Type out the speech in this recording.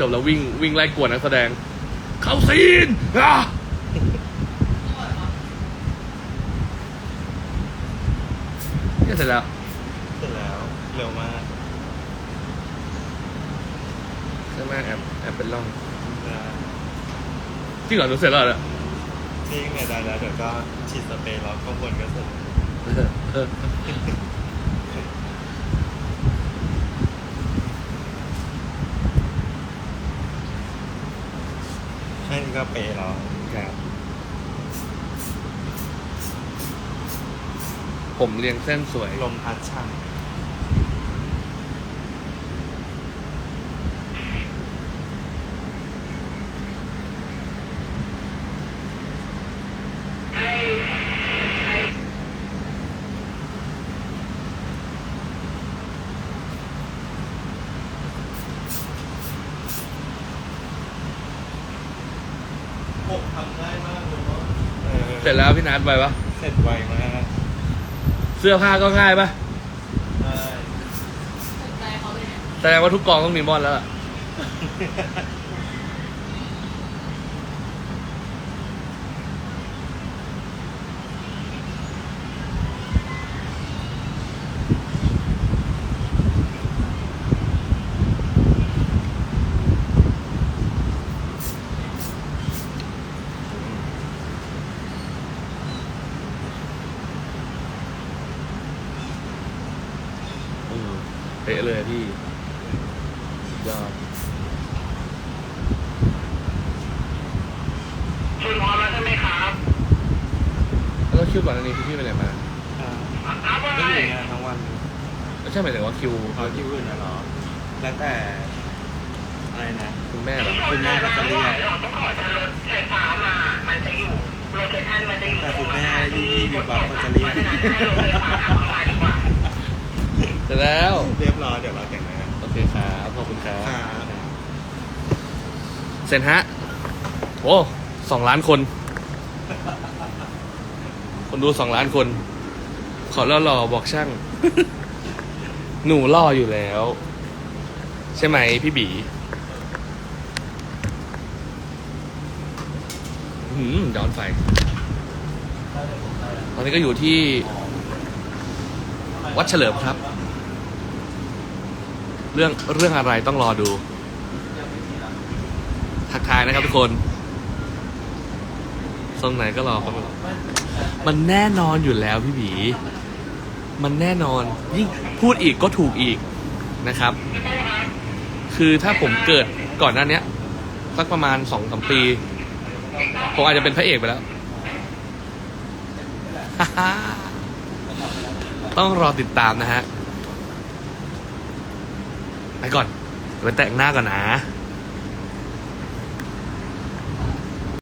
จบแล้ววิ่งวิ่งไล่กวนนักแสดง เข้าซีนอะเนี่ยเสร็จแล้วเสร็จแล้วเร็วมากใช่ไหมแอบแอบเป็นร่องนะจริงเหรอหนูเสร็จแล้วเหรอจริงเนี่ยได้แล้วเดี๋ยวก็ฉีดสเปรย์แล้วข้างบนก็เสร็จ เออเออ แค่นี้ก็เปรย์แล้วครับ ผมเรียงเส้นสวย ลมพัดช่าง ผมทำได้มากเลยว่าเสร็จแล้วพี่นัทไปปะเสร็จไวมากเสื้อผ้าก็ง่ายปะใช่แสดงว่าทุกกองต้องมีมอนแล้วล่ะ อืม เป๊ะเลยพี่ยอดคุณพร้อมแล้วใช่ไหมครับแล้วคิวก่อนอันนี้พี่ไปไหนมาอ่าครับว่าก็ไงอยู่เนี่ยทั้งวันไม่ใช่หมายถึงว่าคิวเขาที่อื่นนะเหรอ แล้วแต่อะไรนะ คุณแม่เหรอคุณแม่ก็จะเรียก เราต้องขอใช้รถไฟฟ้ามา มันจะอยู่โลเคชั่นมันจะอยู่แต่คุณแม่ยี่ยี่อยู่ปั๊บก็จะเรียก เพราะฉะนั้นให้รถไฟฟ้าขับมาดีกว่า เสร็จแล้วเรียบร้อยเดี๋ยวเราแต่งงาน โอเคครับขอบคุณครับ ค่ะ เซนฮะโอ้สองล้านคน คนดูสองล้านคน ขอล่อหล่อบอกช่าง หนูล่ออยู่แล้ว ใช่ไหมพี่บีหืมย้อนไฟ ตอนนี้ก็อยู่ที่ วัดเฉลิมครับ เรื่องเรื่องอะไรต้องรอดู ทักทายนะครับทุกคนทรงไหนก็รอครับมันแน่นอนอยู่แล้วพี่บี มันแน่นอน ยิ่งพูดอีกก็ถูกอีกนะครับ คือถ้าผมเกิดก่อนหน้านี้สักประมาณสองสามปี ผมอาจจะเป็นพระเอกไปแล้ว ต้องรอติดตามนะฮะ ไปก่อน ไปแต่งหน้าก่อนนะ